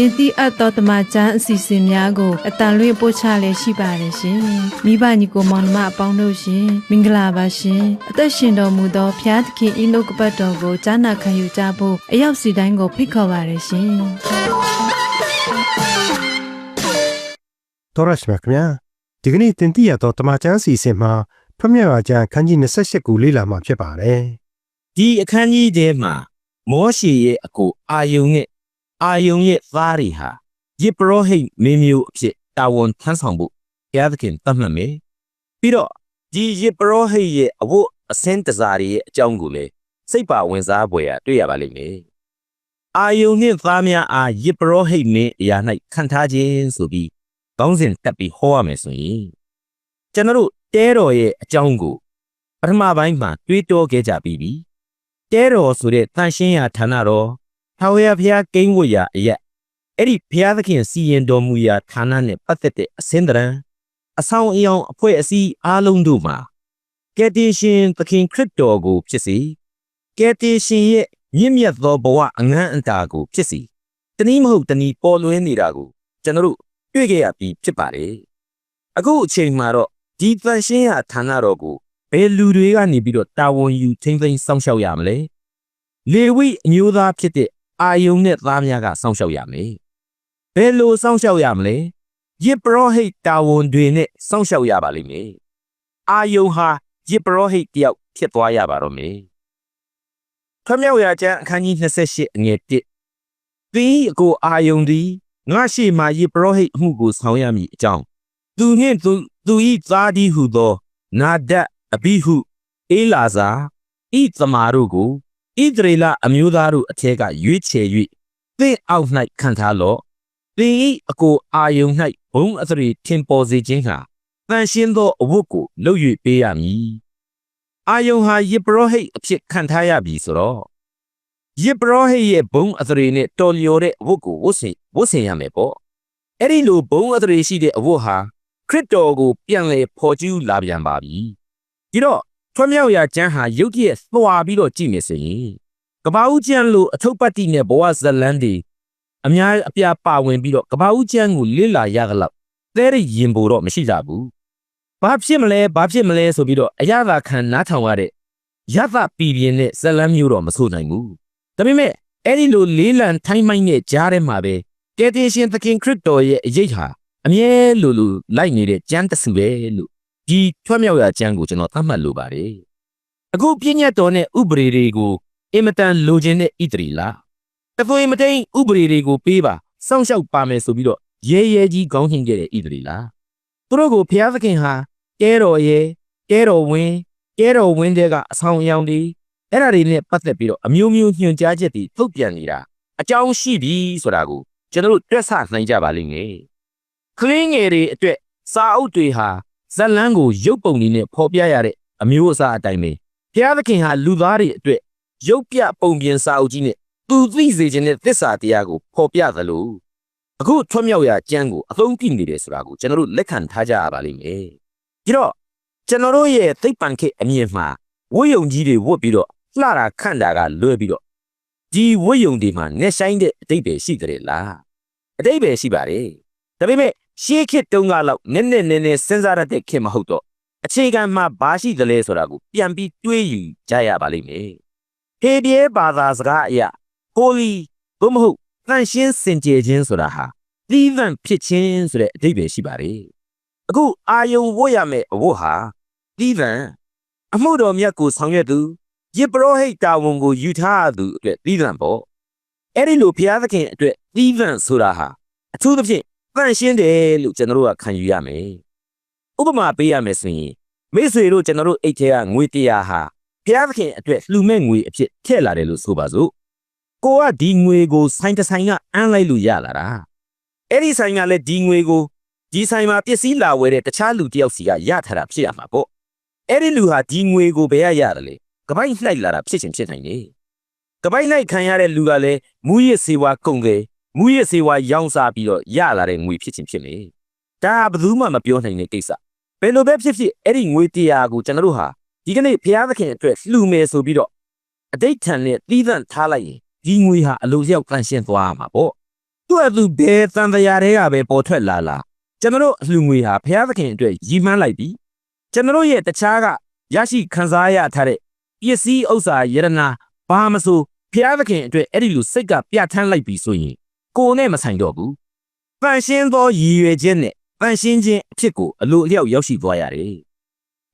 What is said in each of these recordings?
တင်တိအပ်သောတမချန်းအစီအစဉ်များကိုအတန်လွင့်ပို့ချလည်းရှိပါတယ်ရှင်။မိဘညီကိုမောင်နှမအပေါင်းတို့ရှင်မင်္ဂလာပါရှင်။အသက်ရှင်တော်မူသောဖျားသခင်ဤနှုတ်ကပတ်တော်ကိုကြားနာခံယူကြဖို့အရောက်စီတိုင်းကိုဖိတ်ခေါ်ပါတယ်ရှင်။တော်ရရှိမြခင်ဗျာဒီကနေ့တင်ပြရတော့တမချန်းစီစဉ်မှာဖျက်မြောက်ကျမ်းခန်းကြီး28ကိုလေ့လာမှာဖြစ်ပါတယ်ဒီအခန်းကြီးထဲမှာမောရှေရဲ့အကိုအာယုန်နဲ့ အာယုန်ရဲ့သားတွေဟာယေဘရဟိတ်မင်းမျိုးအဖြစ်တာဝန်ထမ်းဆောင်ဖို့ဘုရားသခင်တတ်မှတ်မယ်ပြီးတော့ဒီယေဘရဟိတ်ရဲ့အဝတ်အစင်းတစားတွေရဲ့အကြောင်းကိုလည်းစိတ်ပါဝင်စားဖွယ်ရတွေ့ရပါလိမ့်မယ်အာယုန်နှင့်သားများအားယေဘရဟိတ်နှင့်အရာ၌ခံထားခြင်းဆိုပြီးကောင်းစဉ်တက်ပြီးဟောရမယ်ဆိုရင်ကျွန်တော်တို့တဲတော်ရဲ့အကြောင်းကိုပထမပိုင်းမှာတွေးတောခဲ့ကြပြီးပြီတဲတော်ဆိုတဲ့တန်ရှင်းရာဌာနတော် ထာဝရဘုရားကိန်းဝတ်ရာအရက်အဲ့ဒီဘုရားသခင်စီရင်တော်မူရာဌာနနဲ့ပတ်သက်တဲ့အစင်းတရံအဆောင်အယောင်အဖွဲ့အစည်းအားလုံးတို့မှာကယ်တင်ရှင်သခင်ခရစ်တော်ကိုဖြစ်စေကယ်တင်ရှင်ရဲ့မြင့်မြတ်သောဘဝအငန်းအတာကိုဖြစ်စေတနည်းမဟုတ်တနည်းပေါ်လွင်နေတာကိုကျွန်တော်တို့တွေ့ကြရပြီးဖြစ်ပါတယ်အခုအချိန်မှာတော့ဒီတန်ရှင်းရာဌာနတော်ကိုဘယ်လူတွေကနေပြီးတော့တာဝန်ယူထိမ့်သိမ်းစောင့်ရှောက်ရမလဲလေဝိအမျိုးသားဖြစ်တဲ့ အာယုန်နဲ့သားများကစောင့်ရှောက်ရမယ်ဘယ်လိုစောင့်ရှောက်ရမလဲယေဘရဟိတ်တာဝန်တွေနဲ့စောင့်ရှောက်ရပါလိမ့်မယ်အာယုန်ဟာယေဘရဟိတ်တယောက်ဖြစ်သွားရပါတော့မယ်ခမြောက်ရာကျမ်းအခန်းကြီး28အငယ်1သင်၏အကိုအာယုန်သည်ငါရှိမှယေဘရဟိတ်အမှုကိုဆောင်ရမည်အကြောင်းသူနှင့်သူသူ၏သားဒီဟုသော နာဒတ်အဘိဟုအေလာဇာဣသမာတို့ကို ဣသရေလအမျိုးသားတို့အထက်ကရွေးချယ်၍သင်အောက်၌ခံထားလော့သင်၏အကိုအာယုန်၌ဘုံအသရေထင်ပေါ်စေခြင်းဟာတန်ရှင်းသောအဝတ်ကိုလှုပ်၍ပေးရမည်အာယုန်ဟာယေဘရဟိတ်အဖြစ်ခံထားရပြီဆိုတော့ယေဘရဟိတ်ရဲ့ဘုံအသရေနဲ့တော်လျော်တဲ့အဝတ်ကိုဝတ်ဆင်ဝတ်ဆင်ရမယ်ပေါ့အဲ့ဒီလိုဘုံအသရေရှိတဲ့အဝတ်ဟာခရစ်တော်ကိုပြန်လည်ဖော်ကျူးလာပြန်ပါပြီဒီတော့ ထွမြောက်ရာကျမ်းဟာရုတ်တရက်သွားပြီးတော့ကြည့်နေစရင်ကပ္ပဦးကျမ်းလို့အထုပ်ပတ်တိနဲ့ဘဝဇလန်းတွေအများအပြားပါဝင်ပြီးတော့ကပ္ပဦးကျမ်းကိုလေ့လာရကြလောက်သဲရရင်ပိုတော့မရှိကြဘူးဘာဖြစ်မလဲဘာဖြစ်မလဲဆိုပြီးတော့အရသာခံနားထောင်ရတဲ့ရသပီပြင်းတဲ့ဇလန်းမျိုးတော့မဆိုနိုင်ဘူးဒါပေမဲ့အဲ့ဒီလိုလေးလံထိုင်းမိုင်းနဲ့ကြားထဲမှာပဲကယ်တင်ရှင်သခင်ခရစ်တော်ရဲ့အရေးဟာအမြဲလိုလိုလိုက်နေတဲ့ကျမ်းတစုပဲလို့ ဒီထွတ်မြောက်ရာကျမ်းကိုကျွန်တော်သတ်မှတ်လိုပါတယ်အခုပြည့်ညတ်တော်နဲ့ဥပဒေတွေကိုအင်မတန်လိုချင်တဲ့ဣတရီလားတပွေမတိန်ဥပဒေတွေကိုပေးပါစောင့်ရှောက်ပါမယ်ဆိုပြီးတော့ရဲရဲကြီးခေါင်းရှင်ခဲ့တဲ့ဣတရီလားသူတို့ကိုဘုရားသခင်ဟာတဲတော်ရဲ့တဲတော်ဝင်းတဲတော်ဝင်းတဲကအဆောင်အယောင်တွေအဲ့ဒါတွေနဲ့ပတ်သက်ပြီးတော့အမျိုးမျိုးညွှန်ကြားချက်တွေထုတ်ပြန်နေတာအကြောင်းရှိပြီဆိုတာကိုကျွန်တော်တို့တွက်ဆနိုင်ကြပါလိမ့်မယ်ကလင်းငယ်တွေအတွက်စာအုပ်တွေဟာ ဇက်လန်းကိုရုပ်ပုံတွေနဲ့ဖော်ပြရတဲ့အမျိုးအစားအတိုင်းပဲဘုရားသခင်ဟာလူသားတွေအတွက်ရုပ်ပြပုံပြင်စာအုပ်ကြီးနဲ့သူသိစေခြင်းနဲ့သစ္စာတရားကိုဖော်ပြသလိုအခုထွတ်မြောက်ရာကျမ်းကိုအသုံးပြုနေတယ်ဆိုတာကိုကျွန်တော်တို့လက်ခံထားကြရပါလိမ့်မယ်ဒီတော့ကျွန်တော်တို့ရဲ့သိပ္ပံခေတ်အမြင်မှာဝိယုံကြီးတွေဝတ်ပြီးတော့လှတာခန့်တာကလွဲပြီးတော့ဒီဝိယုံတွေမှာနေဆိုင်တဲ့အတိတ်ပဲရှိတယ်လားအတိတ်ပဲရှိပါတယ်ဒါပေမဲ့ ရှေးခေတ်တုန်းကလောက်နည်းနည်းနည်းနည်းစဉ်းစားရတဲ့ခေတ်မဟုတ်တော့အခြေခံမှာဘာရှိသလဲဆိုတာကိုပြန်ပြီးတွေးယူကြရပါလိမ့်မယ်။ဟေဒီယေဘာသာစကားအရ holy ဘုမဟုတ်တန်ရှင်းစင်ကြယ်ခြင်းဆိုတာဟာသီးသန့်ဖြစ်ခြင်းဆိုတဲ့အဓိပ္ပာယ်ရှိပါတယ်။အခုအာယုံဝတ်ရမယ့်အဝတ်ဟာသီးသန့်အမှုတော်မြတ်ကိုဆောင်ရွက်သူယေဘရဟိတ်တာဝန်ကိုယူထားသူအတွက်သီးသန့်ပေါ့။အဲ့ဒီလိုဘုရားသခင်အတွက်သီးသန့်ဆိုတာဟာအထူးသဖြင့် တန့်ရှင်းတယ်လို့ကျွန်တော်တို့ကခံယူရမယ်။ဥပမာပေးရမယ်ဆိုရင်မိတ်ဆွေတို့ကျွန်တော်တို့အိတ်ထဲကငွေတရားဟာဘုရားသခင်အတွက်လှူမဲ့ငွေအဖြစ်ထည့်လာတယ်လို့ဆိုပါစို့။ကိုကဒီငွေကိုဆိုင်တဆိုင်ကအမ်းလိုက်လို့ရလာတာ။အဲ့ဒီဆိုင်ကလည်းဒီငွေကိုဒီဆိုင်မှာပစ္စည်းလာဝယ်တဲ့တခြားလူတစ်ယောက်စီကရထားတာဖြစ်ရမှာပေါ့။အဲ့ဒီလူဟာဒီငွေကိုဘယ်ရရတယ်လဲ။ကပိုက်လှိုက်လာတာဖြစ်ချင်ဖြစ်နိုင်တယ်။ကပိုက်လိုက်ခံရတဲ့လူကလည်းမူရစ်စေဝါကုန်တယ် မူရစေဝါရောင်းစားပြီးတော့ရလာတဲ့ငွေဖြစ်ချင်းဖြစ်လေဒါကဘယ်သူမှမပြောနိုင်တဲ့ကိစ္စဘယ်လိုပဲဖြစ်ဖြစ်အဲ့ဒီငွေတရားကိုကျွန်တော်တို့ဟာဒီကနေ့ဘုရားသခင်အတွက်လှူမယ်ဆိုပြီးတော့အတိတ်ထန်နဲ့တီးသန့်ထားလိုက်ရင်ဒီငွေဟာအလိုလျောက်တန်ရှင်းသွားမှာပေါ့သူ့အတူဘယ်တန်တရားတွေကပဲပေါ်ထွက်လာလာကျွန်တော်တို့အလှူငွေဟာဘုရားသခင်အတွက်ရည်မှန်းလိုက်ပြီးကျွန်တော်တို့ရဲ့တခြားကရရှိခံစားရထားတဲ့ပစ္စည်းဥစ္စာယရနာဘာမဆိုဘုရားသခင်အတွက်အဲ့ဒီလိုစိတ်ကပြဋ္ဌာန်းလိုက်ပြီဆိုရင် ကိုယ်နဲ့မဆိုင်တော့ဘူးပန်ရှင်းသောရည်ရွယ်ခြင်းနဲ့ပန်ရှင်းခြင်းအဖြစ်ကိုအလိုအလျောက်ရောက်ရှိသွားရတယ်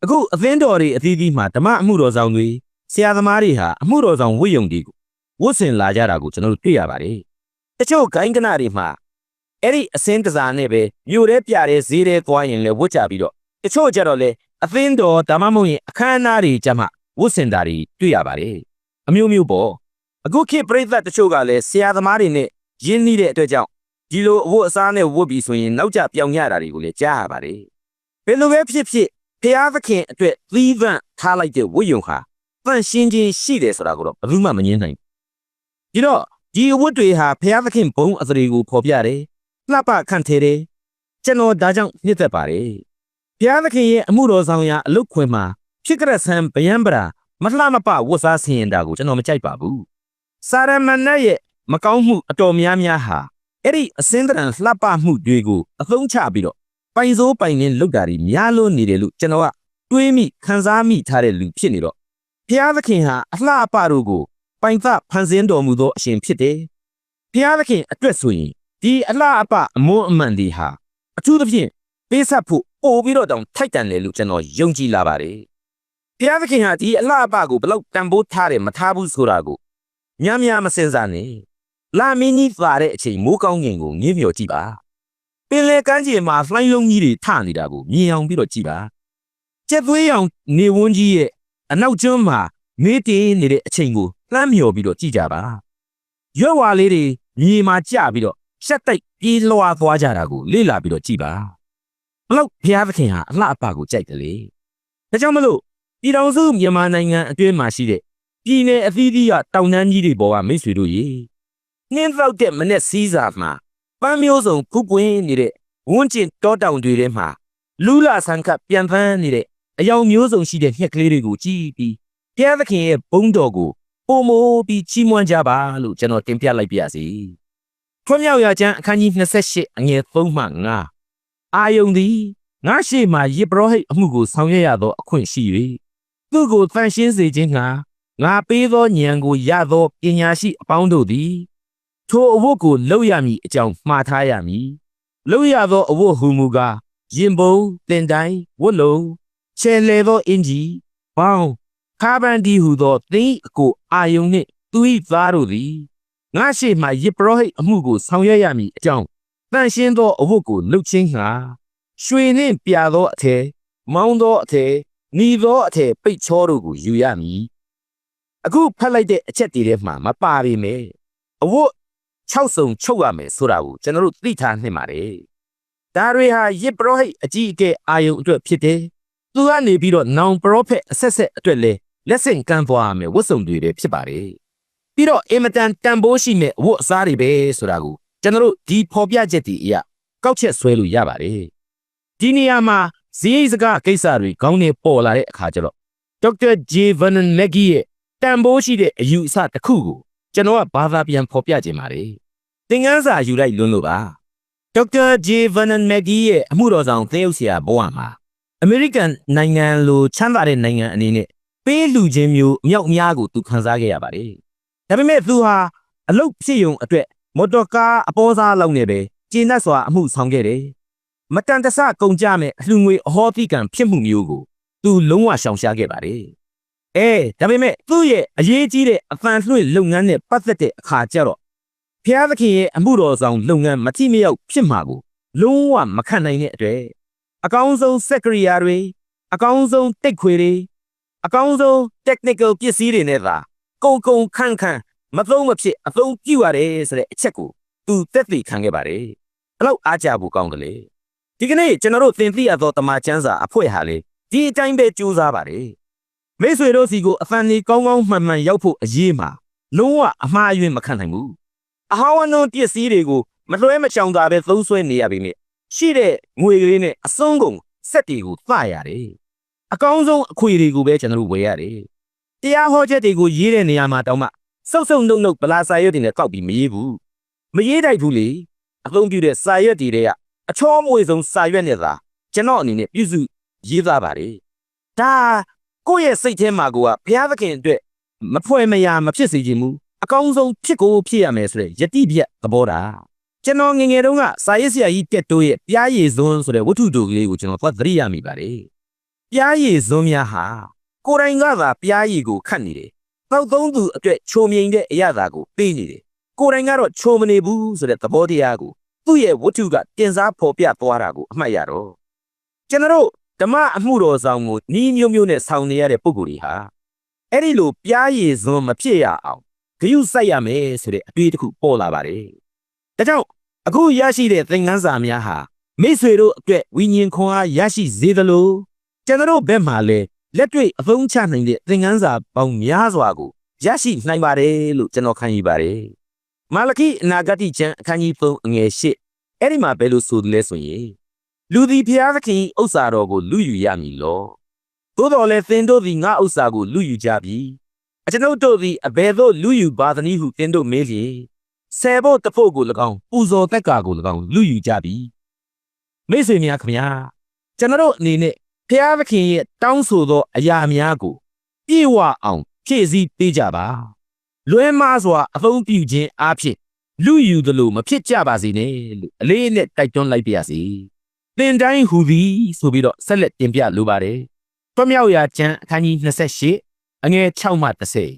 အခုအသင်းတော်တွေအသီးသီးမှာဓမ္မအမှုတော်ဆောင်တွေဆရာသမားတွေဟာအမှုတော်ဆောင်ဝိယုံတွေကိုဝတ်ဆင်လာကြတာကိုကျွန်တော်တို့တွေ့ရပါတယ်တချို့ဂိုင်းကနတွေမှာအဲ့ဒီအစင်းတစားနဲ့ပဲမြို့ထဲပြတဲ့ဈေးထဲသွားရင်လည်းဝတ်ကြပြီးတော့တချို့ကြတော့လေအသင်းတော်ဒါမှမဟုတ်ရင်အခမ်းအနားတွေကြမှာဝတ်ဆင်တာတွေတွေ့ရပါတယ်အမျိုးမျိုးပေါ့အခုခေတ်ပြိဿတချို့ကလည်းဆရာသမားတွေနဲ့ ရင်းနှီးတဲ့အတွက်ကြောင့်ဒီလိုအဝတ်အစားနဲ့ဝတ်ပြီးဆိုရင်နောက်ကျပြောင်ရတာတွေကိုလည်းကြားရပါတယ်ဘယ်လိုပဲဖြစ်ဖြစ်ဖျားသခင်အတွက်သီးသန့်ထားလိုက်တဲ့ဝတ်ယုံဟာတန့်ရှင်းခြင်းရှိတယ်ဆိုတာကိုတော့ဘယ်သူမှမငြင်းနိုင်ဘူးဒီတော့ဒီအဝတ်တွေဟာဖျားသခင်ဘုံအသရေကိုဖော်ပြတယ်လှပခန့်ထဲတယ်ကျွန်တော်ဒါကြောင့်နှစ်သက်ပါတယ်ဖျားသခင်ရဲ့အမှုတော်ဆောင်ရာအလုတ်ခွင်မှာဖြစ်ကြတဲ့ဆံဗျံပရာမလှမပဝတ်စားဆင်ရင်တာကိုကျွန်တော်မကြိုက်ပါဘူးစာရမဏေရဲ့ မကောင်းမှုအတော်များများဟာအဲ့ဒီအစင်းတရံလှပမှုတွေကိုအသုံးချပြီးတော့ပိုင်စိုးပိုင်ရင်းလောက်တာတွေများလို့နေတယ်လို့ကျွန်တော်ကတွေးမိခံစားမိထားတဲ့လူဖြစ်နေတော့ဖျားသခင်ဟာအလှအပတို့ကိုပိုင်သဖန်ဆင်းတော်မူသောအရှင်ဖြစ်တယ်ဖျားသခင်အတွက်ဆိုရင်ဒီအလှအပအမွန်းအမှန်တွေဟာအထူးသဖြင့်ပေးဆက်ဖို့ပို့ပြီးတော့တောင်ထိုက်တန်တယ်လို့ကျွန်တော်ယုံကြည်လာပါတယ်ဖျားသခင်ဟာဒီအလှအပကိုဘယ်လောက်တန်ဖိုးထားတယ်မထားဘူးဆိုတာကိုညံ့ညံ့မစင်စားနဲ့ လာမင်းကြီးပါတဲ့အချိန်မိုးကောင်းကင်ကိုငေးမြော်ကြည့်ပါပင်လေကမ်းခြေမှာလှိုင်းလုံးကြီးတွေထနေတာကိုမြင်အောင်ပြီးတော့ကြည့်ပါကျက်သွေးရောင်နေဝန်းကြီးရဲ့အနောက်ကျွန်းမှာမေးတင်နေတဲ့အချိန်ကိုလှမ်းမြော်ပြီးတော့ကြည့်ကြပါရွက်ဝါလေးတွေမြေမှာကျပြီးတော့ရှက်တိုက်ပြေးလွှာသွားကြတာကိုလေ့လာပြီးတော့ကြည့်ပါဘလောက်ဘုရားသခင်ဟာအလှအပကိုကြိုက်တယ်လေဒါကြောင့်မလို့ပြည်တော်စုမြန်မာနိုင်ငံအတွင်းမှာရှိတဲ့ပြည်내အသီးသီးကတောင်တန်းကြီးတွေပေါ်ကမိတ်ဆွေတို့ရေ နှင်းသောက်တဲ့မနဲ့စီးစာမှာပန်းမျိုးစုံဖူးပွင့်နေတဲ့ဝန်းကျင်တောတောင်တွေထဲမှာလူလာဆန်ခတ်ပြန်ဖန်းနေတဲ့အယောင်မျိုးစုံရှိတဲ့ညှက်ကလေးတွေကိုကြည့်ပြီးဘုရားသခင်ရဲ့ဘုန်းတော်ကိုပုံမိုးပြီးချီးမွမ်းကြပါလို့ကျွန်တော်တင်ပြလိုက်ပါရစေ။ထွန်းမြောက်ရာကျမ်းအခန်းကြီး28အငယ်3မှ5အာယုန်သည်ငါရှိမှယေဘရဟိတ်အမှုကိုဆောင်ရွက်ရသောအခွင့်ရှိ၍သူ့ကိုတန်ရှင်းစေခြင်းငှာငါပေးသောဉာဏ်ကိုရသောပညာရှိအပေါင်းတို့သည် ထိုအဝတ်ကိုလှုပ်ရမည်အကြောင်းမှားထားရမည်လှုပ်ရသောအဝတ်ဟူမူကားရင်ပုံတင်တိုင်းဝတ်လုံးချဲလေသောအင်ဂျီဘောင်းခါဘန်ဒီဟူသောသင်၏အကိုအာယုန်နှင့်သူ၏သားတို့သည်ငါရှိမှယေဘရဟိတ်အမှုကိုဆောင်ရွက်ရမည်အကြောင်းတန်ရှင်းသောအဝတ်ကိုလှုပ်ခြင်းငှာရွှေနှင့်ပြသောအထည်မောင်းသောအထည်နီသောအထည်ပိတ်ချောတို့ကိုယူရမည်အခုဖတ်လိုက်တဲ့အချက်တွေထဲမှာမပါပေမဲ့အဝတ် 6စုံချုပ်ရမယ်ဆိုတာကိုကျွန်တော်တို့သိထားနှင်ပါတယ်ဒါတွေဟာယေဘရဟိတ်အကြီးအကဲအာယုန်အတွက်ဖြစ်တယ်သူကနေပြီးတော့နောင်ပရောဖက်အဆက်ဆက်အတွက်လဲလက်ဆင့်ကမ်းသွားရမယ်ဝတ်စုံတွေလည်းဖြစ်ပါတယ်ပြီးတော့အင်မတန်တန်ဖိုးရှိမဲ့အဝတ်အစားတွေပဲဆိုတာကိုကျွန်တော်တို့ဒီဖော်ပြချက်တွေအရကောက်ချက်ဆွဲလို့ရပါတယ်ဒီနေရာမှာဇီးရိတ်စကားကိစ္စတွေခေါင်းနဲ့ပေါ်လာတဲ့အခါကျတော့ဒေါက်တာဂျေဗန်မက်ဂီရဲ့တန်ဖိုးရှိတဲ့အယူအဆတစ်ခုကို ကျွန်တော်ကဘာသာပြန်ဖော်ပြခြင်းပါတယ်သင်ခန်းစာယူလိုက်လွန်းလို့ပါဒေါက်တာဂျေဗန်မက်ဂီရဲ့အမှုတော်ဆောင်သင်းဥဆရာဘဝမှာအမေရိကန်နိုင်ငံလိုချမ်းသာတဲ့နိုင်ငံအနေနဲ့ပေးလူချင်းမျိုးအမြောက်အများကိုသူခန်းစားခဲ့ရပါတယ်ဒါပေမဲ့သူဟာအလုတ်ဖြစ်ယုံအတွက်မော်တော်ကားအပေါ်စားလောက်နဲ့ပဲကျင်းတတ်စွာအမှုဆောင်ခဲ့တယ်မတန်တဆကုန်ကြမဲ့အလှငွေအဟောတိကံဖြစ်မှုမျိုးကိုသူလုံးဝရှောင်ရှားခဲ့ပါတယ် အဲဒါပေမဲ့သူ့ရဲ့အရေးကြီးတဲ့အဖန်လွှင့်လုပ်ငန်းနဲ့ပတ်သက်တဲ့အခါကျတော့ဖျားသခင်ရဲ့အမှုတော်ဆောင်လုပ်ငန်းမတိမရောက်ဖြစ်မှာကိုလုံးဝမခံနိုင်တဲ့အတွက်အကောင်းဆုံးစက်ကရိယာတွေအကောင်းဆုံးတိတ်ခွေတွေအကောင်းဆုံး technical ပစ္စည်းတွေနဲ့သာကုံကုံခန့်ခန့်မသုံးမဖြစ်အသုံးပြုရတယ်ဆိုတဲ့အချက်ကိုသူသက်သေခံခဲ့ပါတယ်ဘလောက်အားကြဖို့ကောင်းတယ်လေဒီကနေ့ကျွန်တော်တို့သင်သိရသောတမန်ကျမ်းစာအဖွဲ့ဟာလေဒီအတိုင်းပဲကြိုးစားပါတယ် မိတ်ဆွေတို့စီကိုအဖန်ကြီးကောင်းကောင်းမှန်မှန်ရောက်ဖို့အရေးမှာလုံးဝအမှားအယွင်းမခံနိုင်ဘူးအဟောင်းအနှွန်းပစ္စည်းတွေကိုမလွှဲမချောင်သာပဲသုံးဆွဲနေရပြီမြင့်ရှိတဲ့ငွေကလေးနဲ့အစွန်းကုန်ဆက်တွေကိုသရတယ်အကောင်းဆုံးအခွေတွေကိုပဲကျွန်တော်တို့ဝယ်ရတယ်တရားဟောချက်တွေကိုရေးတဲ့နေရာမှာတောင်မှစုပ်စုပ်နှုတ်နှုတ်ဗလာစာရွက်တွေနဲ့ကောက်ပြီးမရေးဘူးမရေးတိုက်ဘူးလေအသုံးပြုတဲ့စာရွက်တွေတွေကအချောမွေဆုံးစာရွက်နဲ့သာကျွန်တော်အနေနဲ့ပြုစုရေးသားပါတယ်ဒါ ကိုယ့်ရဲ့စိတ်ထဲမှာကိုကဘုရားသခင်အတွက်မဖွဲ့မရမဖြစ်စေချင်ဘူးအကောင်းဆုံးဖြစ်ကိုဖြစ်ရမယ်ဆိုတဲ့ယတိပြတ်သဘောတာကျွန်တော်ငယ်ငယ်တုန်းကစာရေးဆရာကြီးတက်တိုးရဲ့ပြားရည်စွန်းဆိုတဲ့ဝတ္ထုတို့ကလေးကိုကျွန်တော်သွားသတိရမိပါတယ်ပြားရည်စွန်းများဟာကိုယ်တိုင်ကသာပြားရည်ကိုခတ်နေတယ်တောက်သုံးသူအတွက်ချုံမြိန်တဲ့အရာသာကိုပေးနေတယ်ကိုယ်တိုင်ကတော့ချုံမနေဘူးဆိုတဲ့သဘောတရားကိုသူ့ရဲ့ဝတ္ထုကတင်စားဖော်ပြသွားတာကိုအမှတ်ရတော့ကျွန်တော်တို့ ဓမ္မအမှုတော်ဆောင်ကိုနီးမျိုးမျိုးနဲ့ဆောင်နေရတဲ့ပုဂ္ဂိုလ်တွေဟာအဲ့ဒီလိုပြားရည်စွန်းမဖြစ်ရအောင်ဂယုစိုက်ရမယ်ဆိုတဲ့အတွေ့အတစ်ခုပေါ်လာပါတယ်။ဒါကြောင့်အခုရရှိတဲ့သင်ခန်းစာများဟာမိတ်ဆွေတို့အတွက်ဝိညာဉ်ခွန်အားရရှိစေသလိုကျွန်တော်တို့ဘက်မှလည်းလက်တွေ့အသုံးချနိုင်တဲ့သင်ခန်းစာပေါင်းများစွာကိုရရှိနိုင်ပါတယ်လို့ကျွန်တော်ခံယူပါတယ်။မာလခိအနာဂတိကျမ်းအခန်းကြီး3အငယ်8အဲ့ဒီမှာဘယ်လိုဆိုသလဲဆိုရင် လူသည်ဖျားသခင်ဥစ္စာတော်ကိုလူယူရမည်လော။သို့တော်လည်းသင်တို့သည်ငါဥစ္စာကိုလူယူကြပြီ။အကျွန်ုပ်တို့သည်အဘယ်သို့လူယူပါသနည်းဟုသင်တို့မေးလျင်ဆယ်ဖို့တဖို့ကို၎င်းပူဇော်တက်ကာကို၎င်းလူယူကြပြီ။မိတ်ဆွေများခင်ဗျာကျွန်တော်တို့အနေနဲ့ဖျားသခင်ရဲ့တောင်းဆိုသောအရာများကိုပြေဝအောင်ဖြည့်ဆည်းပေးကြပါ။လွဲမားစွာအသုံးပြုခြင်းအဖြစ်လူယူသလိုမဖြစ်ကြပါစေနဲ့လို့အလေးနဲ့တိုက်တွန်းလိုက်ပါရစေ။ သင်တိုင်းဟူသည်ဆိုပြီးတော့ဆက်လက်တင်ပြလိုပါတယ်။တွမြောက်ရာကျမ်းအခန်းကြီး28အငယ်6မှ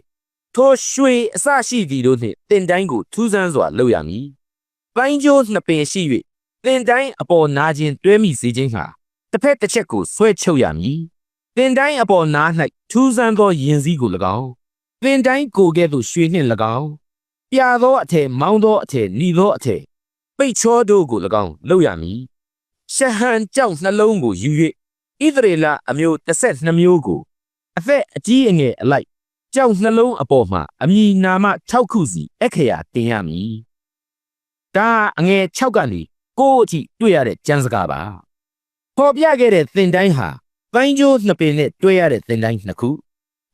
30ထိုရွှေအစရှိသည်တို့နှင့်သင်တိုင်းကိုထူးဆန်းစွာလုပ်ရမည်။ပိုင်းကျိုးနှစ်ပင်ရှိ၍သင်တိုင်းအပေါ်နာခြင်းတွဲမိစေခြင်းဟာတစ်ဖက်တစ်ချက်ကိုဆွဲချုပ်ရမည်။သင်တိုင်းအပေါ်နား၌ထူးဆန်းသောယင်စည်းကို၎င်းသင်တိုင်းကိုကဲ့သို့ရွှေနှင့်၎င်းပြာသောအထည်မောင်းသောအထည်နီသောအထည်ပိတ်ချောတို့ကို၎င်းလုပ်ရမည်။ ရှဟန်ကြောင့်နှလုံးကိုယူ၍ဣသရေလအမျိုး12မျိုးကိုအသက်အကြီးအငယ်အလိုက်ကြောက်နှလုံးအပေါ်မှာအမည်နာမ6ခုစီအခရာတင်ရမည်။ဒါအငယ်6ကနေကိုယ့်အထိတွေ့ရတဲ့ကျမ်းစကားပါ။ပေါ်ပြခဲ့တဲ့သင်တိုင်းဟာပိုင်းကျိုးနှစ်ပင်နဲ့တွဲရတဲ့သင်တိုင်းနှစ်ခု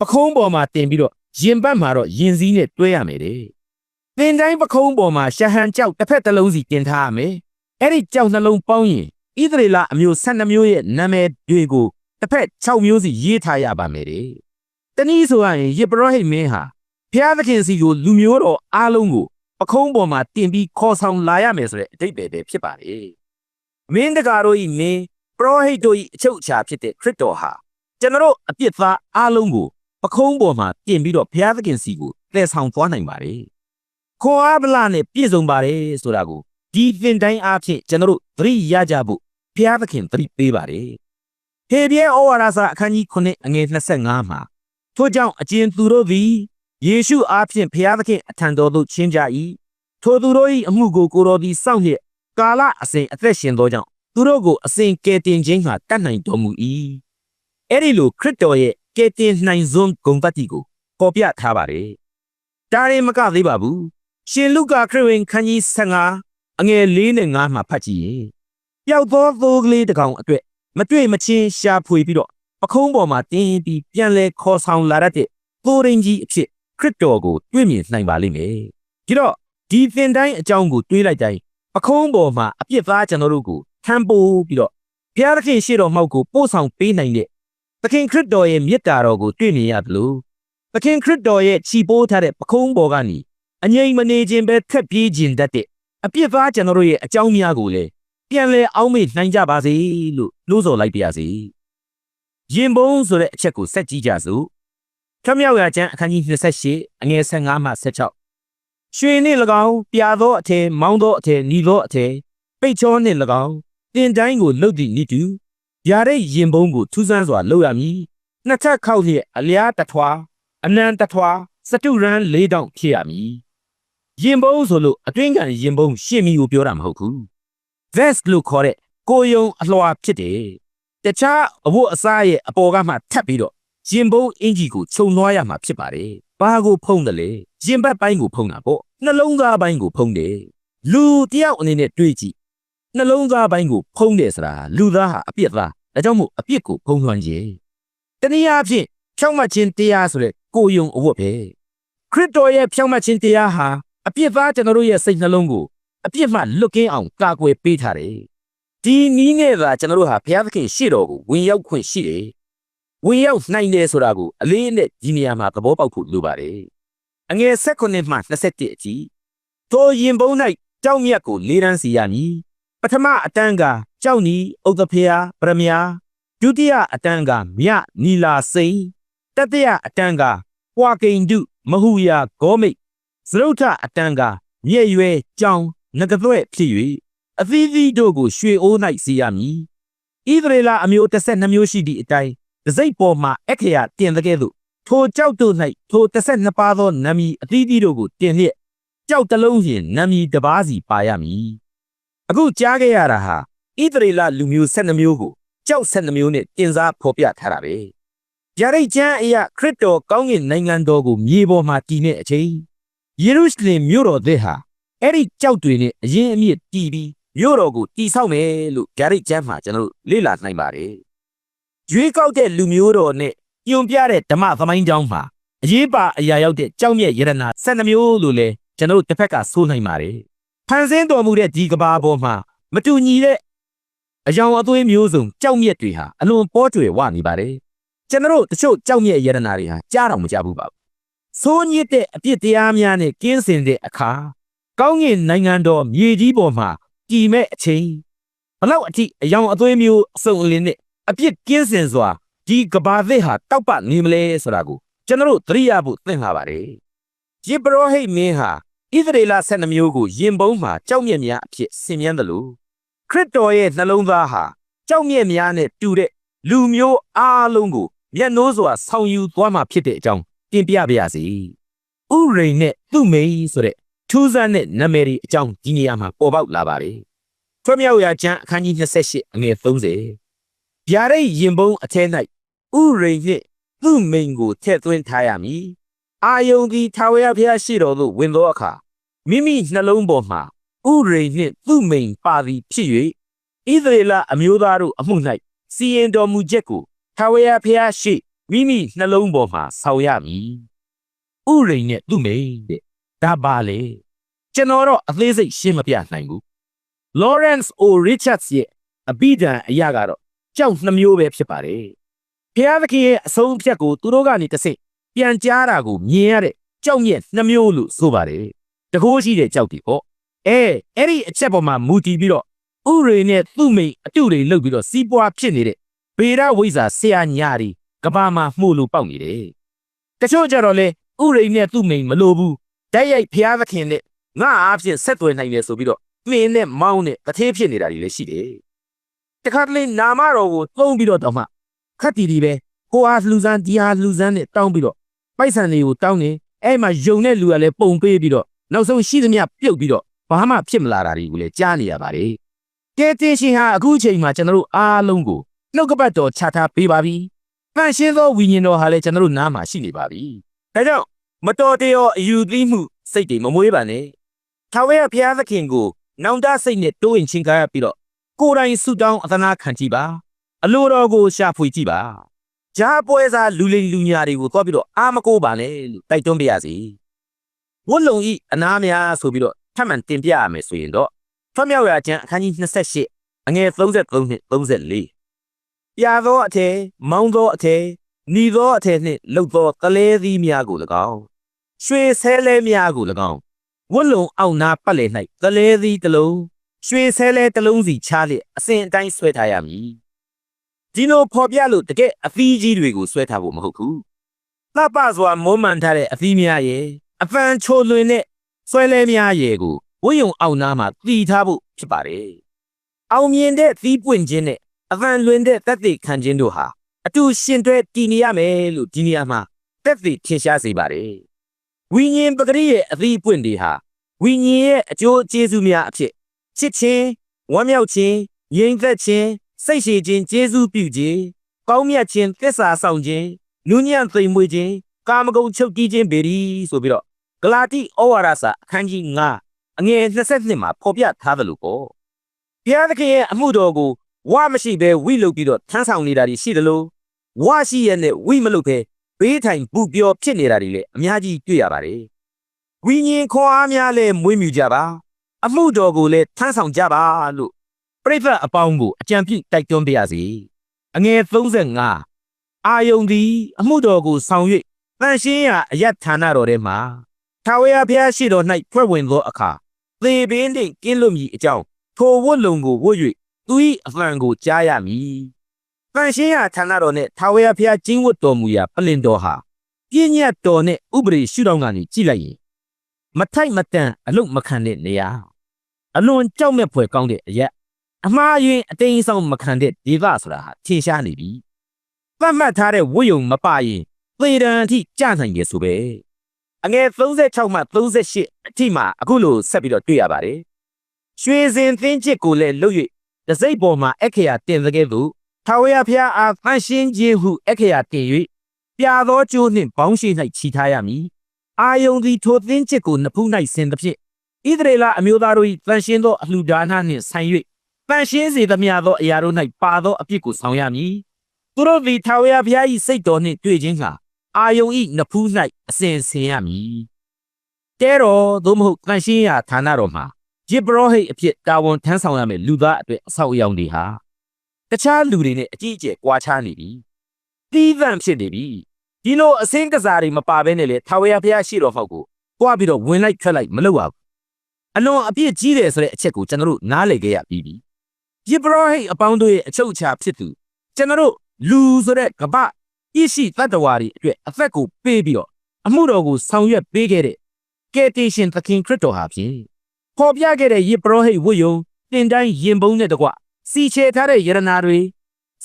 ပခုံးပေါ်မှာတင်ပြီးတော့ရင်ပတ်မှာတော့ရင်စည်းနဲ့တွဲရမယ်တဲ့။သင်တိုင်းပခုံးပေါ်မှာရှဟန်ကြောက်တစ်ဖက်တစ်လုံးစီတင်ထားရမယ်။အဲ့ဒီကြောက်နှလုံးပေါင်းရင် ဣသရေလအမျိုး12မျိုးရဲ့နာမည်တွေကိုတစ်ဖက်6မျိုးစီရေးထားရပါမယ်တဲ့။တနည်းဆိုရရင်ယေဘရဟိတ်မင်းဟာဘုရားသခင်စီကိုလူမျိုးတော်အားလုံးကိုပခုံးပေါ်မှာတင်ပြီးခေါ်ဆောင်လာရမယ်ဆိုတဲ့အဓိပ္ပာယ်ပဲဖြစ်ပါတယ်။မင်းတကာတို့ဤမင်းပရောဟိတ်တို့ဤအချုပ်အခြာဖြစ်တဲ့ခရစ်တော်ဟာကျွန်တော်တို့အပြစ်သားအားလုံးကိုပခုံးပေါ်မှာတင်ပြီးတော့ဘုရားသခင်စီကိုတည်ဆောင်သွားနိုင်ပါတယ်။ခေါ်အားဗလာနဲ့ပြည့်စုံပါတယ်ဆိုတာကို ဒီသင်တိုင်းအားဖြင့်ကျွန်တော်တို့သတိရကြဖို့ဘုရားသခင်သတိပေးပါတယ်။ဟေဘရဲဩဝါဒစာအခန်းကြီး9အငယ်25မှာထို့ကြောင့်အကျဉ်သူတို့သည်ယေရှုအားဖြင့်ဘုရားသခင်အထံတော်သို့ချဉ်းကြ၏ထိုသူတို့၏အမှုကိုကိုတော်သည်စောင့်လျက်ကာလအစဉ်အသက်ရှင်သောကြောင့်သူတို့ကိုအစဉ်ကယ်တင်ခြင်းဟာတတ်နိုင်တော်မူ၏အဲ့ဒီလိုခရစ်တော်ရဲ့ကယ်တင်နိုင်စွမ်းဂုဏ်ပတ်တိကိုပေါ်ပြထားပါတယ်ဒါရင်မကသေးပါဘူးရှင်လုကာခရစ်ဝင်ခန်းကြီး15 အငယ်၄နဲ့5မှာဖတ်ကြည့်ရင်ပျောက်သောသိုးကလေးတစ်ကောင်အတွက်မတွေ့မချင်းရှာဖွေပြီးတော့ပခုံးပေါ်မှာတင်းပြီးပြန်လဲခေါ်ဆောင်လာတတ်တဲ့သိုးရင်းကြီးအဖြစ်ခရစ်တော်ကိုတွေ့မြင်နိုင်ပါလိမ့်မယ်ဒီတော့ဒီသင်တိုင်းအကြောင်းကိုတွေးလိုက်တိုင်းပခုံးပေါ်မှာအပြစ်သားကျွန်တော်တို့ကိုထမ်းပိုးပြီးတော့ဘုရားသခင်ရှေ့တော်မှောက်ကိုပို့ဆောင်ပေးနိုင်တဲ့သခင်ခရစ်တော်ရဲ့မြတ်တာတော်ကိုတွေ့မြင်ရတယ်လို့သခင်ခရစ်တော်ရဲ့ခြိပိုးထားတဲ့ပခုံးပေါ်ကနေအငြိမ်မနေခြင်းပဲထက်ပြေးခြင်းတတ်တဲ့ အပြစ်သားကျွန်တော်တို့ရဲ့အကြောင်းများကိုလည်းပြန်လဲအောင်းမေ့နိုင်ကြပါစေလို့နှိုးဆော်လိုက်ပါရစေရင်ဘုံဆိုတဲ့အချက်ကိုဆက်ကြည့်ကြစို့ထမြောက်ရာကျမ်းအခန်းကြီး28အငယ်15မှ16ရွှေနှင့်၎င်းပြာသောအထည်မောင်းသောအထည်ညီသောအထည်ပိတ်ချောနှင့်၎င်းတင်တိုင်းကိုလှုပ်သည့်နိတူဗျာဒိတ်ရင်ဘုံကိုထူးဆန်းစွာလှုပ်ရမည်နှစ်ထပ်ခောက်လျက်အလျားတထွာအနံတထွာစတုရန်လေးတောင်ဖြစ်ရမည် ရင်ဘုံဆိုလို့အတွင်းကန်ရင်ဘုံရှင့်မီကိုပြောတာမဟုတ်ဘူး vest လို့ခေါ်တဲ့ကိုယုံအလွှာဖြစ်တယ်တခြားအဝတ်အစားရဲ့အပေါ်ကမှထပ်ပြီးတော့ရင်ဘုံအင်ဂျီကိုခြုံလွှားရမှာဖြစ်ပါတယ်ဘာကိုဖုံးတယ်လဲရင်ဘတ်ပိုင်းကိုဖုံးတာပေါ့နှလုံးသားပိုင်းကိုဖုံးတယ်လူတယောက်အနေနဲ့တွေးကြည့်နှလုံးသားပိုင်းကိုဖုံးတယ်ဆိုတာလူသားဟာအပြစ်သားဒါကြောင့်မို့အပြစ်ကိုဖုံးလွှမ်းခြင်းတနည်းအားဖြင့်ဖြောင့်မတ်ခြင်းတရားဆိုတဲ့ကိုယ်ယုံအဝတ်ပဲခရစ်တော်ရဲ့ဖြောင့်မတ်ခြင်းတရားဟာ အပြစ်သားကျွန်တော်တို့ရဲ့စိတ်နှလုံးကိုအပြစ်မှလွတ်ကင်းအောင်ကာကွယ်ပေးထားတယ်ဒီနည်းနဲ့သာကျွန်တော်တို့ဟာဘုရားသခင်ရှေ့တော်ကိုဝင်ရောက်ခွင့်ရှိတယ်ဝင်ရောက်နိုင်တယ်ဆိုတာကိုအလေးနဲ့ဒီနေရာမှာသဘောပေါက်ဖို့လိုပါတယ်အငယ်၁၉မှ21အထိသောရင်ပုံး၌ကြောက်မြတ်ကိုလေးရန်စီရမည်ပထမအတန်းကကြောက်နီဥဒ္ဒဖေယပရမယာဒုတိယအတန်းကမြနီလာစိန်တတိယအတန်းကပွာကိန်ဒုမဟုယာဂောမိတ် သရုတ်ထအတန်းကမြဲ့ရွယ်ကြောင်ငကသွဲ့ဖြစ်၍အသီးသီးတို့ကိုရွှေအိုး၌စီရမည်ဣသရေလအမျိုး12မျိုးရှိသည့်အတိုင်းတစိတ်ပေါ်မှအခရာတင်တဲ့ကဲ့သို့ထိုကြောက်တို့၌ထို12ပါးသောနမီအသီးသီးတို့ကိုတင်လျက်ကြောက်တလုံးဖြင့်နမီတစ်ပါးစီပါရမည်အခုကြားခဲ့ရတာဟာဣသရေလလူမျိုး12မျိုးကိုကြောက်12မျိုးနဲ့တင်စားဖော်ပြထားတာပဲဗျာဒိတ်ကျမ်းအရာခရစ်တော်ကောင်းကင်နိုင်ငံတော်ကိုမြေပေါ်မှာတည်နေအချိန် ယေရုရှလင်မြို့တော်သစ်ဟာအဲ့ဒီကြောက်တွေနဲ့အရင်အမြစ်တည်ပြီးမြို့တော်ကိုတည်ဆောက်မယ်လို့ဗျာဒိတ်ကျမ်းမှာကျွန်တော်တို့လေ့လာနိုင်ပါတယ်ရွေးကောက်တဲ့လူမျိုးတော်နဲ့ညွန်ပြတဲ့ဓမ္မသမိုင်းကြောင်းမှာအရေးပါအရာရောက်တဲ့ကြောက်မြက်ယရနာ12မျိုးလို့လဲကျွန်တော်တို့တစ်ဖက်ကဆိုနိုင်ပါတယ်ဖန်ဆင်းတော်မူတဲ့ဒီကဘာပေါ်မှာမတူညီတဲ့အယောင်အသွေးမျိုးစုံကြောက်မြက်တွေဟာအလွန်ပေါ်ကျွယ်ဝနေပါတယ်ကျွန်တော်တို့တချို့ကြောက်မြက်ယရနာတွေဟာကြားတော့မကြဘူးပါဘူး ဆိုးညစ်တဲ့အပြစ်တရားများနဲ့ကင်းစင်တဲ့အခါကောင်းကင်နိုင်ငံတော်မြေကြီးပေါ်မှာကြည်မဲ့အချိန်ဘလောက်အထိအယောင်အသွေးမျိုးအစုံအလင်းနဲ့အပြစ်ကင်းစင်စွာဒီကဘာသစ်ဟာတောက်ပနေမလဲဆိုတာကိုကျွန်တော်တို့သတိရဖို့သင်လာပါတယ်ယေဘရဟိတ်မင်းဟာဣသရေလ12မျိုးကိုယင်ပုံးမှာကြောက်မြက်များအဖြစ်ဆင်မြန်းတယ်လို့ခရစ်တော်ရဲ့နှလုံးသားဟာကြောက်မြက်များနဲ့တူတဲ့လူမျိုးအားလုံးကိုမျက်နှိုးစွာဆောင်ယူသွားမှာဖြစ်တဲ့အကြောင်း တင်ပြပါရစေ။ဥရိန်နဲ့သူ့မိန်ဆိုတဲ့ထူးဆန်းတဲ့နာမည်ဒီအကြောင်းဒီနေရာမှာပေါ်ပေါက်လာပါတယ်။ထွေးမြောက်ရာကျမ်းအခန်းကြီး28အငယ်30ဗျာဒိတ်ရင်ပုံးအထဲ၌ဥရိန်နှင့်သူ့မိန်ကိုထည့်သွင်းထားရမည်။အာယုန်သည်ထာဝရဘုရားရှိတော်သို့ဝင်သောအခါမိမိနှလုံးပေါ်မှာဥရိန်နှင့်သူ့မိန်ပါသည်ဖြစ်၍ဣသရေလအမျိုးသားတို့အမှု၌စီရင်တော်မူချက်ကိုထာဝရဘုရားရှိ မိမိနှလုံးပေါ်မှာဆောက်ရမည်ဥရိန်နဲ့သူ့မိန်တဲ့ဒါပါလေကျွန်တော်တော့အသေးစိတ်ရှင်းမပြနိုင်ဘူး Lawrence O Richards ရဲ့အပိဓာန်အရာကတော့ကြောက်နှမျိုးပဲဖြစ်ပါတယ်ဘုရားသခင်ရဲ့အဆုံးအဖြတ်ကိုသူတို့ကနေတစ်စိပြန်ကြားတာကိုမြင်ရတဲ့ကြောက်မြက်နှမျိုးလို့ဆိုပါတယ်တကိုးရှိတဲ့ကြောက်တီပေါ့အဲအဲ့ဒီအချက်ပေါ်မှာမူတည်ပြီးတော့ဥရေနဲ့သူ့မိတ်အတူတွေလှုပ်ပြီးတော့စီးပွားဖြစ်နေတဲ့ဘေရဝိဇာဆရာညာတွေ ကဘာမှာမှုလို့ပေါက်နေတယ်တချို့ကြတော့လေဥရိနဲ့သူ့မိန်မလိုဘူးတိုက်ရိုက်ဖျားသခင်နဲ့ငါအားဖြင့်ဆက်သွယ်နိုင်တယ်ဆိုပြီးတော့မင်းနဲ့မောင်းနဲ့တသေးဖြစ်နေတာတွေလည်းရှိတယ်တခါတလေနာမတော်ကိုသုံးပြီးတော့တော့မှခက်တီတီပဲဟိုအားလူစမ်းဒီအားလူစမ်းနဲ့တောင်းပြီးတော့ပိုက်ဆံတွေကိုတောင်းနေအဲ့မှာယုံတဲ့လူကလည်းပုံပေးပြီးတော့နောက်ဆုံးရှိသမျှပြုတ်ပြီးတော့ဘာမှဖြစ်မလာတာတွေကိုလည်းကြားနေရပါတယ်ကဲတင်ရှင်ဟာအခုချိန်မှာကျွန်တော်တို့အားလုံးကိုနှုတ်ကပတ်တော်ချထားပေးပါပြီ။ ဖန်ရှင်းသောဝိညာဉ်တော်ဟာလည်းကျွန်တော်တို့နားမှာရှိနေပါပြီ။ဒါကြောင့်မတော်တရောအယူသီးမှုစိတ်တွေမမွေးပါနဲ့။ထာဝရဘုရားသခင်ကိုနောင်တစိတ်နဲ့တိုးရင်ချင်းကားရပြီးတော့ကိုယ်တိုင်ဆုတောင်းအသနာခံကြည့်ပါ။အလိုတော်ကိုရှာဖွေကြည့်ပါ။ဂျားပွဲစားလူလိမ်လူညာတွေကိုသွားပြီးတော့အာမကိုပါနဲ့လို့တိုက်တွန်းပေးရစီ။ဝတ်လုံဤအနာများဆိုပြီးတော့ထပ်မံတင်ပြရမယ်ဆိုရင်တော့ဖတ်မြောက်ရာကျမ်းအခန်းကြီး28အငယ်33နှင့်34 ပြာသောအထည်မောင်းသောအထည်หนีသောအထည်နှင့်လှုပ်သောကလဲသီးများကို၎င်းရွှေဆဲလဲများကို၎င်းဝတ်လုံအောင်နာပတ်လည်၌ကလဲသီးတစ်လုံးရွှေဆဲလဲတစ်လုံးစီချလျက်အစဉ်အတိုင်းဆွဲထားရမည်ဒီလိုဖော်ပြလို့တကယ်အသီးကြီးတွေကိုဆွဲထားဖို့မဟုတ်ဘူးလှပစွာမုံမှန်ထားတဲ့အသီးများရဲ့အပန်းချိုလွင်တဲ့ဆွဲလဲများရဲ့ကိုဝိယုံအောင်နာမှာတည်ထားဖို့ဖြစ်ပါတယ်အောင်မြင်တဲ့သီးပွင့်ခြင်းနဲ့ အပန်းလွင်တဲ့တက်သိခံခြင်းတို့ဟာအတူရှင်တွဲတည်နေရမယ်လို့ဒီနေရာမှာတက်သိထင်ရှားစေပါတယ်ဝိညာဉ်ပဂရိရဲ့အသီးပွင့်တွေဟာဝိညာဉ်ရဲ့အကျိုးကျေးဇူးများအဖြစ်ချစ်ခြင်းဝမ်းမြောက်ခြင်းငြိမ်သက်ခြင်းစိတ်ရှည်ခြင်းကျေးဇူးပြုခြင်းကောင်းမြတ်ခြင်းသစ္စာဆောင်ခြင်းနူးညံ့သိမ်မွေ့ခြင်းကာမဂုဏ်ချုပ်တီးခြင်းပေရီဆိုပြီးတော့ဂလာတိဩဝါဒစာအခန်းကြီး9အငယ်22မှာဖော်ပြထားသလိုပေါ့ဘုရားသခင်ရဲ့အမှုတော်ကို ဝါမရှိဘဲဝိလုပ်ပြီးတော့ထမ်းဆောင်နေတာတွေရှိတယ်လို့ဝါရှိရဲ့နဲ့ဝိမလုပ်ဘဲဘေးထိုင်ပူပျော်ဖြစ်နေတာတွေလည်းအများကြီးတွေ့ရပါတယ်ဝိညာဉ်ခွန်အားများလည်းမွေးမြူကြပါအမှုတော်ကိုလည်းထမ်းဆောင်ကြပါလို့ပြိဿအပေါင်းကိုအကြံပြုတိုက်တွန်းပါရစေအငယ်35အာယုန်သည်အမှုတော်ကိုဆောင်၍တန်ရှင်းရာအယတ်ဌာနတော်ထဲမှာထာဝရဘုရားရှိတော်၌ဖွဲ့ဝင်သောအခါသေပင်နှင့်ကင်းလွတ်မည်အကြောင်းထိုဝတ်လုံကိုဝတ်၍ သူ၏အဖန်ကိုကြားရမည်တန်ရှင်းရာဌာနတော်နှင့်ထာဝရဘုရားကျင်းဝတ်တော်မူရာပလင်တော်ဟာပြည့်ညတ်တော်နှင့်ဥပဒေရှုထောင့်ကနေကြည့်လိုက်ရင်မထိုက်မတန်အလုတ်မခံတဲ့နေရာအလွန်ကြောက်မဲ့ဖွယ်ကောင်းတဲ့အရက်အမှားယွင်းအတိမ်အဆောင်မခံတဲ့ဒေသဆိုတာဟာထင်ရှားနေပြီသတ်မှတ်ထားတဲ့ဝိယုံမပရင်သေတံအထိကြနိုင်ရဆိုပဲအငယ်36မှ38အထိမှအခုလိုဆက်ပြီးတော့တွေ့ရပါတယ်ရွှေစင်သင်းချစ်ကိုလည်းလှုပ်၍ တစိမ့်ပေါ်မှာအခရာတင်တဲ့ကဲ့သို့ထာဝရဘုရားအားဖန်ရှင်းခြင်းဟုအခရာတင်၍ပြာသောကျိုးနှင့်ပေါင်းရှိ၌ခြိထားရမည်အာယုန်သည်ထိုသင်းချစ်ကိုနှစ်ဖူး၌ဆင်သဖြင့်ဣသရေလအမျိုးသားတို့၏တန်ရှင်းသောအလှူဒါနနှင့်ဆိုင်၍တန်ရှင်းစေသမျှသောအရာတို့၌ပါသောအပြစ်ကိုဆောင်ရမည်သူတို့သည်ထာဝရဘုရား၏စိတ်တော်နှင့်တွေ့ခြင်းကအာယုန်၏နှစ်ဖူး၌အစဉ်ဆင်ရမည်တဲတော်သို့မဟုတ်တန်ရှင်းရာဌာနတော်မှာ ဂျစ်ဘရောဟိတ်အဖြစ်တာဝန်ထမ်းဆောင်ရမယ်လူသားအတွက်အဆောက်အအုံတွေဟာတခြားလူတွေနဲ့အကြီးအကျယ်ကွာခြားနေပြီတီးသန့်ဖြစ်နေပြီဒီလိုအစင်းကစားတွေမပါဘဲနဲ့လေထာဝရဘုရားရှိတော်ဟောက်ကိုတွားပြီးတော့ဝင်လိုက်ထွက်လိုက်မလုပ်ရဘူးအလွန်အပြစ်ကြီးတယ်ဆိုတဲ့အချက်ကိုကျွန်တော်တို့နားလည်ခဲ့ရပြီးပြီဂျစ်ဘရောဟိတ်အပေါင်းတို့ရဲ့အချုပ်အခြာဖြစ်သူကျွန်တော်တို့လူဆိုတဲ့ကပ္ပဣရှိတတ္တဝါတွေအတွက်အသက်ကိုပေးပြီးတော့အမှုတော်ကိုဆောင်ရွက်ပေးခဲ့တဲ့ကယ်တင်ရှင်သခင်ခရစ်တော်ဟာဖြင့် ပေါ်ပြခဲ့တဲ့ယေဘရဟိတ်ဝတ်ယုံတင်တိုင်းရင်ပုံးနဲ့တကွစီချေထားတဲ့ယရနာတွေ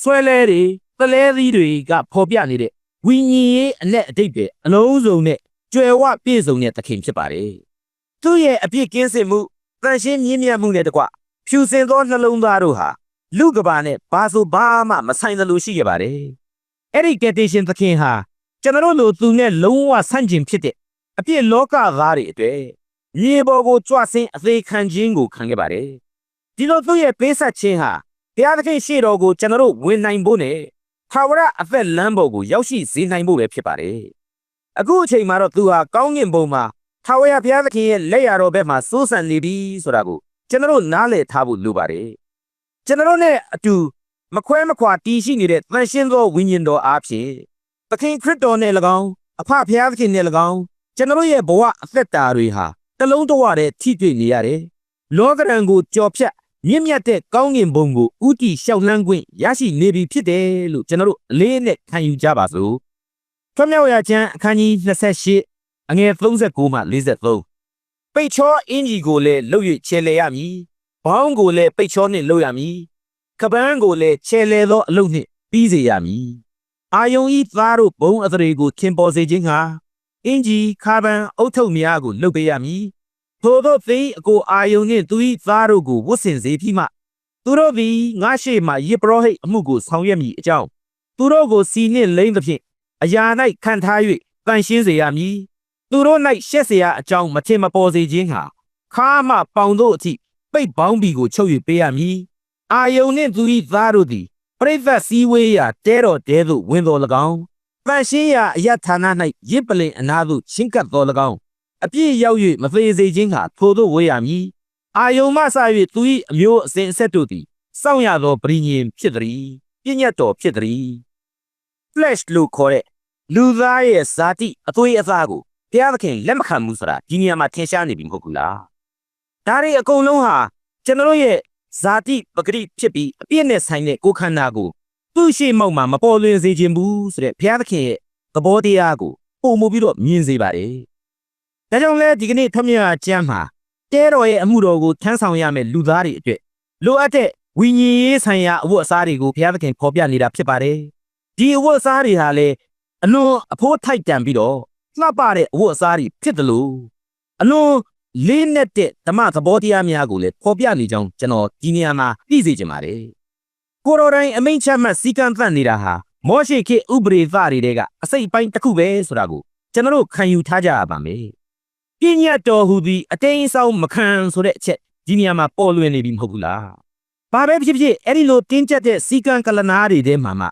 ဆွဲလဲတွေသလဲသီးတွေကပေါ်ပြနေတဲ့ဝိညာဉ်ရေးအလက်အတိတ်ပဲအလုံးစုံနဲ့ကြွယ်ဝပြည့်စုံတဲ့သခင်ဖြစ်ပါတယ်သူ့ရဲ့အပြစ်ကင်းစင်မှုတန်ရှင်းမြင့်မြတ်မှုနဲ့တကွဖြူစင်သောနှလုံးသားတို့ဟာလူကဘာနဲ့ဘာဆိုဘာမှမဆိုင်သလိုရှိခဲ့ပါတယ်အဲ့ဒီကယ်တင်ရှင်သခင်ဟာကျွန်တော်တို့လိုသူနဲ့လုံးဝဆန့်ကျင်ဖြစ်တဲ့အပြစ်လောကသားတွေအတွေ့ မြေပေါ်ကိုကြွဆင်းအသေးခံခြင်းကိုခံခဲ့ပါတယ်ဒီလိုသူ့ရဲ့ပေးဆက်ခြင်းဟာဘုရားသခင်ရှေ့တော်ကိုကျွန်တော်တို့ဝင်နိုင်ဖို့နဲ့ထာဝရအသက်လမ်းပေါ်ကိုရောက်ရှိစေနိုင်ဖို့ပဲဖြစ်ပါတယ်အခုအချိန်မှာတော့သူဟာကောင်းကင်ဘုံမှာထာဝရဘုရားသခင်ရဲ့လက်ရတော်ဘက်မှာစိုးစံနေပြီဆိုတာကိုကျွန်တော်တို့နားလည်ထားဖို့လိုပါတယ်ကျွန်တော်တို့နဲ့အတူမခွဲမခွာတည်ရှိနေတဲ့တန်ရှင်းသောဝိညာဉ်တော်အားဖြင့်သခင်ခရစ်တော်နဲ့၎င်းအဖဖျားသခင်နဲ့၎င်းကျွန်တော်ရဲ့ဘဝအသက်တာတွေဟာ တလုံးတဝတည်းထိတွေ့နေရတယ်။လောကရန်ကိုကြော်ဖြတ်မြင့်မြတ်တဲ့ကောင်းကင်ဘုံကိုဥတီလျှောက်လှမ်းခွင့်ရရှိနေပြီဖြစ်တယ်လို့ကျွန်တော်တို့အလေးနဲ့ခံယူကြပါစို့။ထွတ်မြောက်ရာကျမ်းအခန်းကြီး28အငယ်39မှ43ပိတ်ချောအင်ဂျီကိုလည်းလှုပ်၍ချဲလဲရမည်။ဘောင်းကိုလည်းပိတ်ချောနှင့်လှုပ်ရမည်။ကပန်းကိုလည်းချဲလဲသောအလုပ်နှင့်ပြီးစေရမည်။အာယုံဤသားတို့ဘုံအသရေကိုခင်ပေါ်စေခြင်းဟာ အင်ဂျီခါဘန်အုတ်ထုတ်များကိုလှုပ်ပေးရမည်ထို့သောသိအကိုအာယုန်နှင့်သူ၏သားတို့ကိုဝတ်ဆင်စေပြီးမှသူတို့သည်ငါရှိမှယေဘရဟိတ်အမှုကိုဆောင်ရွက်မည်အကြောင်းသူတို့ကိုစီနှင့်လိမ့်သဖြင့်အရာ၌ခံထား၍တန်ရှင်းစေရမည်သူတို့၌ရှက်เสียအကြောင်းမထင်မပေါ်စေခြင်းဟာခါမှပေါင်တို့အထိပိတ်ပေါင်းဘီကိုချုပ်၍ပေးရမည်အာယုန်နှင့်သူ၏သားတို့သည်ပရိသတ်စည်းဝေးရာတဲတော်တဲသို့ဝင်တော်၎င်း တန်ရှင်းရာအယတ်ဌာန၌ရစ်ပလင်အနာသို့ရှင်းကပ်တော်၎င်းအပြည့်ရောက်၍မသေးစေခြင်းဟာထိုသို့ဝေးရမည်အာယုံမဆ၍သူ၏အမျိုးအစဉ်အဆက်တို့သည်စောင့်ရသောပရိညင်ဖြစ်သည်ပြည့်ညတ်တော်ဖြစ်သည် flash လို့ခေါ်တဲ့လူသားရဲ့ဇာတိအသွေးအသားကိုဘုရားသခင်လက်မခံဘူးဆိုတာဒီနေရာမှာထင်ရှားနေပြီမဟုတ်ဘူးလားဒါတွေအကုန်လုံးဟာကျွန်တော်ရဲ့ဇာတိပဂရိဖြစ်ပြီးအပြည့်နဲ့ဆိုင်တဲ့ကိုယ်ခန္ဓာကို သူ့ရှိမောက်မှာမပေါ်လွင်စေခြင်းဘူးဆိုတဲ့ဘုရားသခင်ရဲ့သဘောတရားကိုပုံမှုပြီးတော့မြင်စေပါတယ်။ဒါကြောင့်လဲဒီကနေ့ထွတ်မြောက်ကျမ်းမှာတဲတော်ရဲ့အမှုတော်ကိုထမ်းဆောင်ရမယ့်လူသားတွေအတွက်လိုအပ်တဲ့ဝိညာဉ်ရေးဆိုင်ရာအဝတ်အစားတွေကိုဘုရားသခင်ဖော်ပြနေတာဖြစ်ပါတယ်။ဒီအဝတ်အစားတွေဟာလည်းအလွန်အဖိုးထိုက်တန်ပြီးတော့လှပတဲ့အဝတ်အစားတွေဖြစ်တယ်လို့အလွန်လေးနက်တဲ့ဓမ္မသဘောတရားများကိုလည်းဖော်ပြနေကြောင်းကျွန်တော်ဒီနေရာမှာသိစေချင်ပါတယ်။ ကိုရိုတိုင်းအမိန့်ချမှတ်စီကံသတ်နေတာဟာမောရှိခေဥပရိသတွေကအစိတ်ပိုင်းတစ်ခုပဲဆိုတာကိုကျွန်တော်တို့ခံယူထားကြရပါမယ်ပညာတော်ဟူသည်အတိန်ဆောင်မခံဆိုတဲ့အချက်ဒီနေရာမှာပေါ်လွင်နေပြီမဟုတ်ဘူးလားဘာပဲဖြစ်ဖြစ်အဲ့ဒီလိုတင်းကျပ်တဲ့စီကံကလနာတွေထဲမှာမှ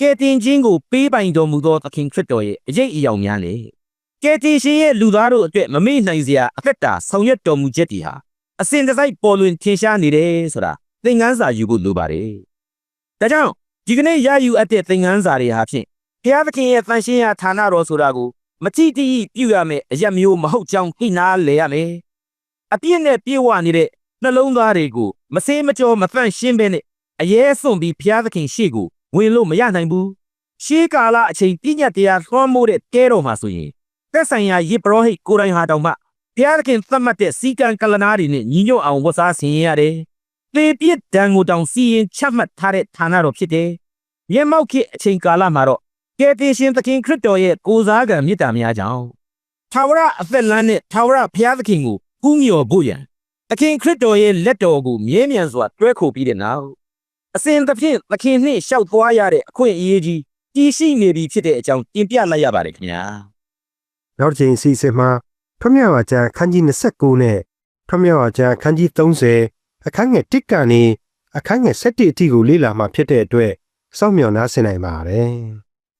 ကဲတင်ချင်းကိုပေးပိုင်တော်မူသောသခင်ခရစ်တော်ရဲ့အရေးအယောင်များလေကဲတင်ရှင်ရဲ့လူသားတို့အတွက်မမေ့နိုင်စရာအသက်တာဆောင်ရွက်တော်မူချက်တွေဟာအစဉ်တစိုက်ပေါ်လွင်ထင်ရှားနေတယ်ဆိုတာသင်ခန်းစာယူဖို့လိုပါတယ် ဒါကြောင့်ဒီကနေ့ရယူအပ်တဲ့သင်ခန်းစာတွေဟာဖြင့်ဘုရားသခင်ရဲ့တန်ရှင်းရာဌာနတော်ဆိုတာကိုမတိတိပြုရမယ်အရက်မျိုးမဟုတ်ကြောင်းသိနာလေရမယ်အပြည့်နဲ့ပြေဝနေတဲ့နှလုံးသားတွေကိုမစင်းမကြောမဖန့်ရှင်းပဲနဲ့အရေးစွန့်ပြီးဘုရားသခင်ရှေ့ကိုဝင်လို့မရနိုင်ဘူးရှေးကာလအချိန်ပြည့်ညတ်တရားသွမ်းမိုးတဲ့တဲတော်မှာဆိုရင်သက်ဆိုင်ရာယေဘရဟိတ်ကိုယ်တိုင်ဟာတောင်မှဘုရားသခင်သတ်မှတ်တဲ့စီကံကလနာတွေနဲ့ညီညွတ်အောင်ဝတ်စားဆင်ရရတယ် သေပြစ်ဒဏ်ကိုတောင်စီရင်ချမှတ်ထားတဲ့ဌာနတော်ဖြစ်တယ်မျက်မှောက်ခေတ်အချိန်ကာလမှာတော့ကယ်တင်ရှင်သခင်ခရစ်တော်ရဲ့ကိုးစားကံမေတ္တာများကြောင့်ထာဝရအသက်လမ်းနဲ့ထာဝရဘုရားသခင်ကိုကူးမြော်ဖို့ရန်သခင်ခရစ်တော်ရဲ့လက်တော်ကိုမြဲမြံစွာတွဲခိုပြီးတဲ့နောက်အစဉ်သဖြင့်သခင်နှင့်ရှောက်သွားရတဲ့အခွင့်အရေးကြီးတည်ရှိနေပြီဖြစ်တဲ့အကြောင်းတင်ပြလိုက်ရပါတယ်ခင်ဗျာနောက်တစ်ချိန်အစီအစဉ်မှာဖျက်မြောက်ကျမ်းခန်းကြီး29နဲ့ဖျက်မြောက်ကျမ်းခန်းကြီး30 အခန်းငယ်1ကနေအခန်းငယ်7အထိကိုလေ့လာမှဖြစ်တဲ့အတွက်စောင့်မျှော်နားဆင်နိုင်ပါတယ်